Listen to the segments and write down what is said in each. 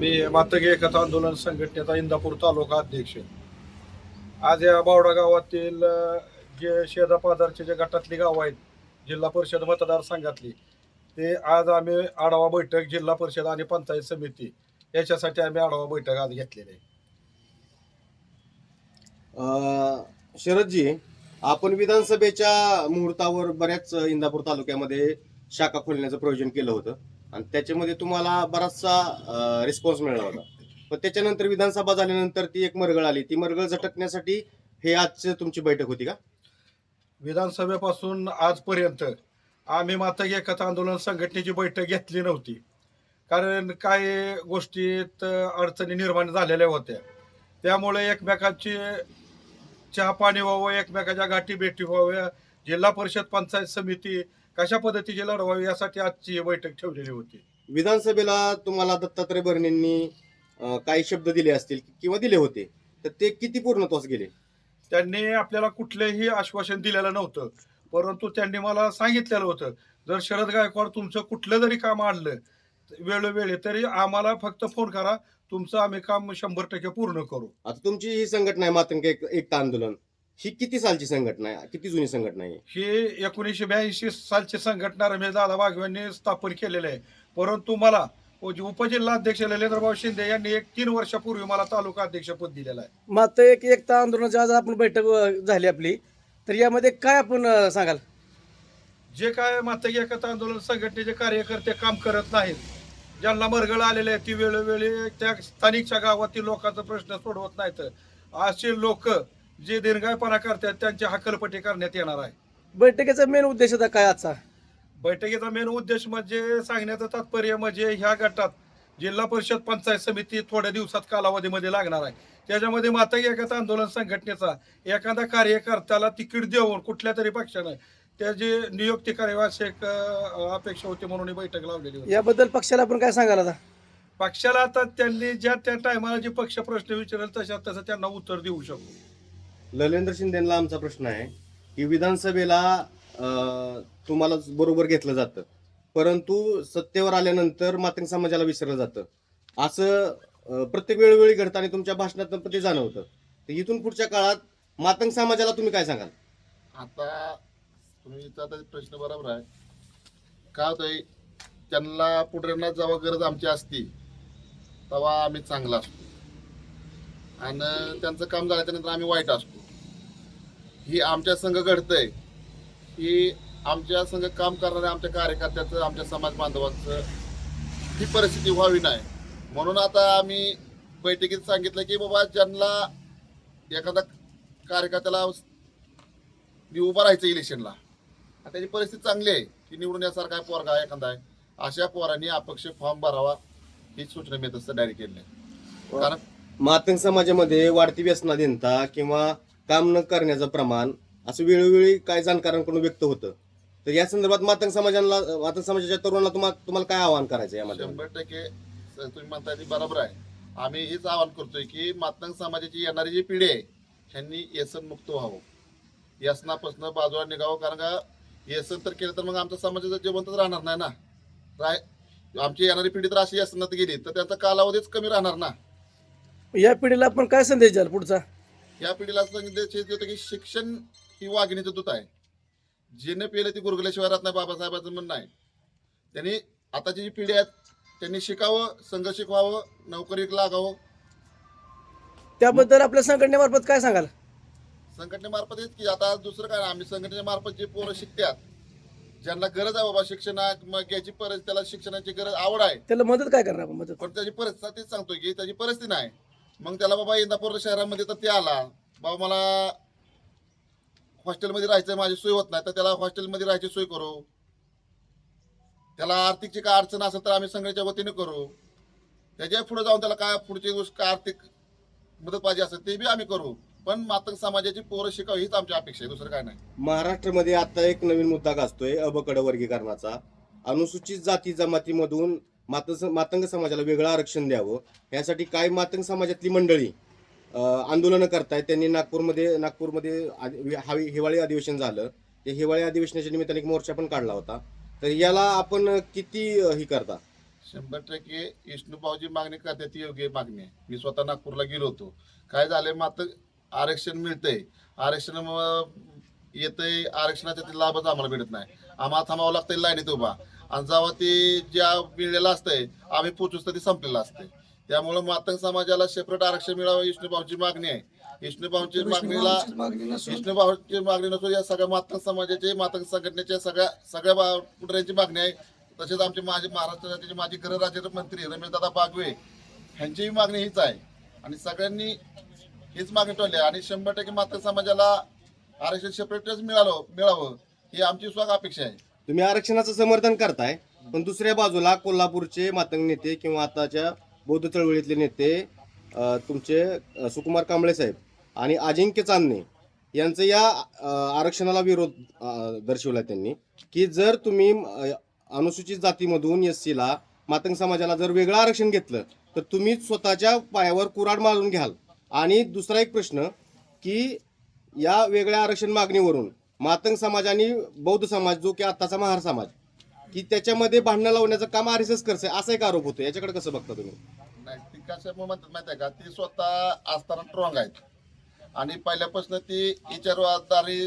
मी मातगे एकता आंदोलन संघटनेचा इंदापूर तालुका अध्यक्ष. आज या बावडा गावातील जे शेजापाजारचे जे गटातली गावं आहेत जिल्हा परिषद मतदारसंघातली ते आज आम्ही आढावा बैठक जिल्हा परिषद आणि पंचायत समिती याच्यासाठी आम्ही आढावा बैठक आज घेतलेली आहे. शरदजी आपण विधानसभेच्या मुहूर्तावर बऱ्याच इंदापूर तालुक्यामध्ये शाखा खोलण्याचं प्रयोजन केलं होतं. आणि त्याच्यामध्ये तुम्हाला बराचसा रिस्पॉन्स मिळाला होता. पण त्याच्यानंतर विधानसभा झाल्यानंतर ती एक मरगळ आली. ती मरगळ झटकण्यासाठी हे आजची तुमची बैठक होती का? विधानसभेपासून आजपर्यंत आम्ही मात्र एकता आंदोलन संघटनेची बैठक घेतली नव्हती. कारण काही गोष्टीत अडचणी निर्माण झालेल्या होत्या. त्यामुळे एकमेकांची चहा पाणी व्हावं एकमेकाच्या गाठी भेटी व्हाव्या जिल्हा परिषद पंचायत समिती कशा पद्धतीची लढवावी यासाठी आजची ही बैठक ठेवलेली होती? विधानसभेला तुम्हाला दत्तात्रय भरणेंनी अं, काही शब्द दिले असतील किंवा दिले होते तर ते किती पूर्णत्वास गेले? त्यांनी आपल्याला कुठलेही आश्वासन दिलेलं नव्हतं परंतु त्यांनी मला सांगितलेलं होतं जर शरद गायकवाड तुमचं कुठलं जरी काम आणलं वेळोवेळी तरी आम्हाला फक्त फोन करा तुमचं आम्ही काम शंभर टक्के पूर्ण करू. आता तुमची ही संघटना आहे मातंग एक एकता आंदोलन. ही किती सालची संघटना आहे? किती जुनी संघटना आहे ही? एकोणीसशे ब्याऐंशी सालची संघटना रमेश दादा वाघ यांनी स्थापन केलेली आहे. परंतु मला उप- उपजिल्हा अध्यक्ष ललितराव शिंदे यांनी एक तीन वर्षापूर्वी मला तालुका अध्यक्षपद दिलेलं आहे. मात्र एक एकता आंदोलनाची आज आपण बैठक झाली आपली. तर यामध्ये काय आपण सांगाल? जे काय मात्र एकता आंदोलन संघटनेचे कार्यकर्ते काम करत नाहीत ज्यांना मरगळ आलेले आहेत ती वेळोवेळी त्या स्थानिकच्या गावातील लोकांचा प्रश्न सोडवत नाहीत. असे लोक जे दीर्घायपणा करतात त्यांची हकलपट्टी करण्यात येणार आहे. बैठकीचा मेन उद्देश होता काय आजचा? बैठकीचा मेन उद्देश म्हणजे सांगण्याचं तात्पर्य म्हणजे ह्या गटात जिल्हा परिषद पंचायत समिती थोड्या दिवसात कालावधीमध्ये लागणार आहे. त्याच्यामध्ये माता एकता आंदोलन संघटनेचा एखादा कार्यकर्त्याला तिकीट देऊन कुठल्या तरी पक्षानं त्याची नियुक्ती करावी एक अपेक्षा होती म्हणून ही बैठक लावलेली होती. याबद्दल पक्षाला आपण काय सांगाल आता? पक्षाला आता त्यांनी ज्या त्या टायमाला जे पक्ष प्रश्न विचारेल तशा तसं त्यांना उत्तर देऊ शकू. ललेंद्र शिंदेला आमचा प्रश्न आहे की विधानसभेला अं, तुम्हाला बरोबर घेतलं जातं. परंतु सत्तेवर आल्यानंतर मातंग समाजाला विसरलं जातं. असं अं, प्रत्येक वेळोवेळी घडतं आणि तुमच्या भाषणात पण ते जाणवतं. तर इथून पुढच्या काळात मातंग समाजाला तुम्ही काय सांगाल? आता तुम्ही आता प्रश्न बरोबर आहे. का होतंय त्यांना पुढऱ्यांना जेव्हा गरज आमची असती तेव्हा आम्ही चांगला असतो. आणि त्यांचं काम झाल्याच्यानंतर आम्ही वाईट असतो. ही आमच्या संघ घडतंय. ही आमच्या संघ काम करणाऱ्या आमच्या कार्यकर्त्याचं आमच्या समाज बांधवांचं ही परिस्थिती व्हावी नाही. म्हणून आता आम्ही बैठकीत सांगितलं की बाबा ज्यांना एखादा कार्यकर्त्याला मी उभा राहायचं इलेक्शनला. त्याची परिस्थिती चांगली आहे की निवडून यासारखा आहे पोरगा आहे एखादा आहे. अशा पोरांनी अपक्ष फॉर्म भरावा ही सूचना मी तसं डायरेक्ट केली कारण मातंग समाजामध्ये वाढती व्यसनाधीनता किंवा काम न करण्याचं प्रमाण असं वेळोवेळी काय जाणकारांकडून व्यक्त होतं. तर या संदर्भात मातंग समाजाला मातंग समाजाच्या तरुणाला तुम्हाला तुम्हाला काय आवाहन करायचं यामध्ये शंभर टक्के तुम्ही म्हणताय ते बरोबर आहे. आम्ही हेच आवाहन करतोय की मातंग समाजाची येणारी जी पिढी आहे ह्यांनी व्यसन मुक्त व्हावं. व्यसनापासून बाजूला निघावं कारण का व्यसन तर केलं तर मग आमचा समाजाचं जिवंतच राहणार नाही ना? राय आमची येणारी पिढी तर अशी व्यसनात गेली तर त्यांचा कालावधीच कमी राहणार ना? या पिढीला आपण काय संदेश द्याल पुढचा? या पिढीला संदेश हेच देतो की शिक्षण ही वाघिणीचं दूत आहे. जिने पेलं ती गुरगुल्याशिवाय राहत नाही बाबासाहेबांचं म्हणणं आहे. त्यांनी आताची जी पिढी आहेत त्यांनी शिकावं संघ शिकवावं नोकरीत लागावं. त्याबद्दल आपल्या संघटनेमार्फत काय सांगाल? संघटनेमार्फत हेच की आता दुसरं काय आम्ही संघटनेमार्फत जे पोरं शिकतात ज्यांना गरज आहे बाबा शिक्षणात मग याची परिस्थिती त्याला शिक्षणाची गरज आवड आहे. त्याला मदत काय करणार आपण? मदत? पण त्याची परिस्थिती तेच सांगतोय की त्याची परिस्थिती नाही. मग त्याला बाबा इंदापूर शहरामध्ये तर ते आला. बाबा मला हॉस्टेलमध्ये राहायचं माझी सोय होत नाही तर त्याला हॉस्टेलमध्ये राहायची सोय करू. त्याला आर्थिकची काय अडचण असेल तर आम्ही संघाच्या वतीने करू. त्याच्या पुढे जाऊन त्याला काय पुढची गोष्ट काय आर्थिक मदत पाहिजे असेल ते बी आम्ही करू. पण मातंग समाजाची पोरं शिकावी हीच आमची अपेक्षा आहे दुसरं काय नाही. महाराष्ट्रामध्ये आता एक नवीन मुद्दा गाजतोय अबकड वर्गीकरणाचा. अनुसूचित जाती जमातीमधून मातंग मातंग समाजाला वेगळं आरक्षण द्यावं यासाठी काय मातंग समाजातली मंडळी आंदोलनं करतायत. त्यांनी नागपूरमध्ये नागपूरमध्ये आदि- हावी- हिवाळी अधिवेशन झालं. ते हिवाळी अधिवेशनाच्या निमित्ताने एक मोर्चा पण काढला होता. तर याला आपण किती ही करता? शंभर टक्के विष्णूभाऊची मागणी करते ती योग्य मागणी आहे. मी स्वतः नागपूरला गेलो होतो. काय झालंय मात्र आरक्षण मिळतंय. आरक्षण येतंय आरक्षणाचा ते लाभच आम्हाला भेटत नाही. आम्हाला थांबावं लागतंय लाईनीत उभा. आणि जेव्हा ते ज्या मिळलेलं असतंय आम्ही पोचूच तरी ते संपलेलं असतंय. त्यामुळे मातंग समाजाला सेपरेट आरक्षण मिळावं विष्णूभाऊची मागणी आहे. विष्णूभाऊची मागणीला विष्णूभाऊची मागणी नसून या सगळ्या मातंग समाजाचे मातंग संघटनेच्या सगळ्या सगळ्या पुढाऱ्यांची मागणी आहे. तसेच आमचे माझे महाराष्ट्र राज्याचे माजी गृहराज्य मंत्री रमेशदादा बागवे ह्यांचीही मागणी हीच आहे. आणि सगळ्यांनी हीच मागणी ठेवली आहे. आणि शंभर टक्के मातंग समाजाला आरक्षण सेपरेटच मिळालं मिळावं ही आमची स्वतः अपेक्षा आहे. तुम्ही आरक्षणाचं समर्थन करताय पण दुसऱ्या बाजूला कोल्हापूरचे मातंग नेते किंवा आताच्या बौद्ध चळवळीतले नेते तुमचे सुकुमार कांबळे साहेब आणि अजिंक्य चांदणे यांचं या आरक्षणाला विरोध दर्शवला त्यांनी की जर तुम्ही अनुसूचित जातीमधून एस सीला मातंग समाजाला जर वेगळं आरक्षण घेतलं तर तुम्ही स्वतःच्या पायावर कुराड मारून घ्याल. आणि दुसरा एक प्रश्न की या वेगळ्या आरक्षण मागणीवरून मातंग समाज आणि बौद्ध समाज जो की आत्ताचा महार समाज की त्याच्यामध्ये भांडणं लावण्याचं काम आर एस एस करते असा एक आरोप होतो याच्याकडे कसं बघता तुम्ही? नाही ती कशामुळे म्हणतात माहिती आहे का ती स्वतः असताना स्ट्रॉंग आहेत. आणि पहिल्यापासून ती विचारवादारी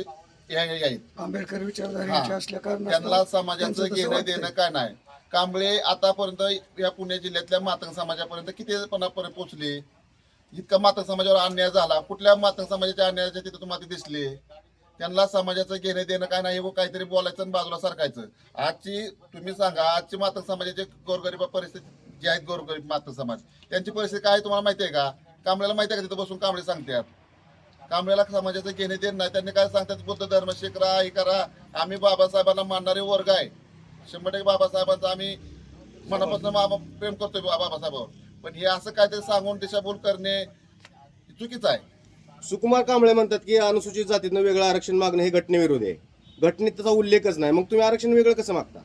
हे आहेत. आंबेडकर. विचारधारेचे असल्या त्यांना समाजाचं घेणं. देणं काय नाही. कांबळे आतापर्यंत या पुणे जिल्ह्यातल्या मातंग समाजापर्यंत किती पणापर्यंत पोहोचले? इतका मातंग समाजावर अन्याय झाला. कुठल्या मातंग समाजाच्या अन्यायाच्या तिथे तुम्हाला ते दिसले? त्यांना समाजाचं घेणं देणं काय नाही व काहीतरी बोलायचं आणि बाजूला सारखायचं आजची तुम्ही सांगा आजची मातंग समाजाची गोरगरीब परिस्थिती जी आहेत गोरगरीब मातंग समाज त्यांची परिस्थिती काय तुम्हाला माहिती आहे का? कांबळ्याला माहिती आहे का तिथं बसून कांबळे सांगतात? कांबळ्याला समाजाचं घेणे देणं नाही त्यांनी काय सांगतात? बुद्ध धर्म शिकरा हे करा. आम्ही बाबासाहेबांना मानणारे वर्ग आहे. शंभर टक्के बाबासाहेबांचा आम्ही मनापासून बाबा प्रेम करतोय बा- बाबासाहेबांवर. पण हे असं काहीतरी सांगून दिशाभूल करणे चुकीचं आहे. सुकुमार कांबळे म्हणतात की अनुसूचित जातीनं वेगळं आरक्षण मागणं हे घटनेविरोधी आहे. घटनेत त्याचा उल्लेखच नाही. मग तुम्ही आरक्षण वेगळं कसं मागता?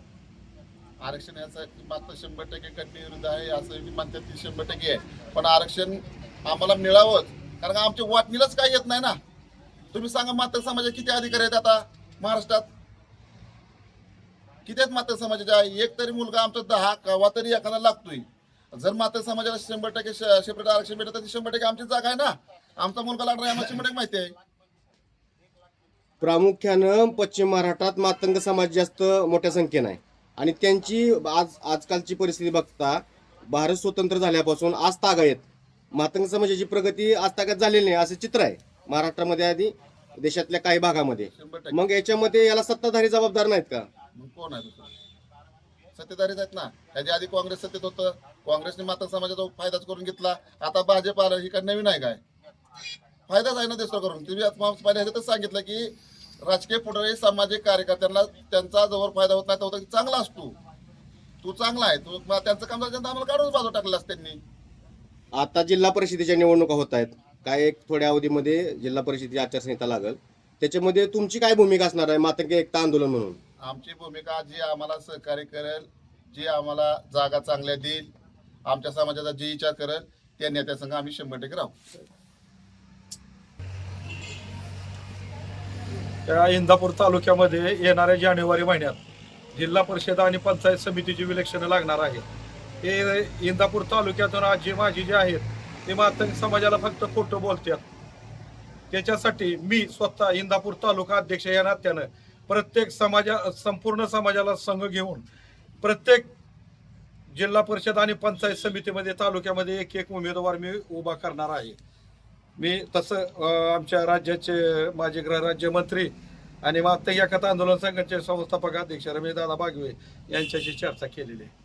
आरक्षण याचा मात्र शंभर टक्के घटनेविरुद्ध आहे असं म्हणतात की शंभर टक्के आहे. पण आरक्षण आम्हाला मिळावंच. कारण का आमच्या वाटणीलाच काही येत नाही ना? तुम्ही सांगा मात्र समाजाचे किती अधिकारी आहेत आता महाराष्ट्रात? किती आहेत मात्र समाजाच्या एक तरी मुलगा आमचा दहा कवा तरी एखादा लागतोय. जर मात्र समाजाला शंभर टक्के सेपरेट आरक्षण भेटत तर शंभर टक्के आमची जागा आहे ना? आमचा मुलगा आहे आम्हाला शंभर टक्के माहिती आहे. प्रामुख्यानं पश्चिम महाराष्ट्रात मातंग समाज जास्त मोठ्या संख्येनं आहे. आणि त्यांची आज आजकालची परिस्थिती बघता भारत स्वतंत्र झाल्यापासून आज तागायत मातंग समाजाची प्रगती आज तागात झालेली नाही असं चित्र आहे. महाराष्ट्रामध्ये आधी देशातल्या काही भागामध्ये. शंभर टक्के. मग याच्यामध्ये याला सत्ताधारी जबाबदार नाहीत का? मग कोण आहे दुसरं? सत्तेधारीच आहेत ना. त्याच्या आधी काँग्रेस सत्तेत होतं. काँग्रेसने मात्र समाजाचा फायदाच करून घेतला. आता भाजप आलं ही काय नवीन आहे काय? फायदाच आहे ना देशला करून. तुम्ही ह्याच्यातच सांगितलं की राजकीय पुढारी सामाजिक कार्यकर्त्यांना त्यांचा जवळ फायदा होत नाही तर चांगला असतो. तू चांगला आहे. तू त्यांचं काम आम्हाला काढून बाजू टाकलं त्यांनी. आता जिल्हा परिषदेच्या निवडणुका होत आहेत. काय एक थोड्या अवधीमध्ये जिल्हा परिषदेची आचारसंहिता लागल. त्याच्यामध्ये तुमची काय भूमिका असणार आहे? मातंग एकता आंदोलन म्हणून. आमची भूमिका जी आम्हाला सहकार्य करेल जी आम्हाला जागा चांगल्या देईल आमच्या समाजाचा जी विचार करेल त्या नेत्यासंग आम्ही शंभर टक्के राहू. त्या इंदापूर तालुक्यामध्ये येणाऱ्या जानेवारी महिन्यात जिल्हा परिषद आणि पंचायत समितीची विलक्षणं लागणार आहेत हे इंदापूर तालुक्यातून आजी माझी जे आहेत ते मातंग समाजाला फक्त खोटं बोलतात. त्याच्यासाठी मी स्वतः इंदापूर तालुका अध्यक्ष या नात्यानं प्रत्येक समाजा संपूर्ण समाजाला संघ घेऊन प्रत्येक जिल्हा परिषद आणि पंचायत समितीमध्ये तालुक्यामध्ये एक एक उमेदवार मी उभा करणार आहे. मी तसं आमच्या राज्याचे माजी गृहराज्यमंत्री आणि मातंग एकता आंदोलन संघाचे संस्थापक अध्यक्ष रमेशदादा बागवे यांच्याशी चर्चा केलेली आहे.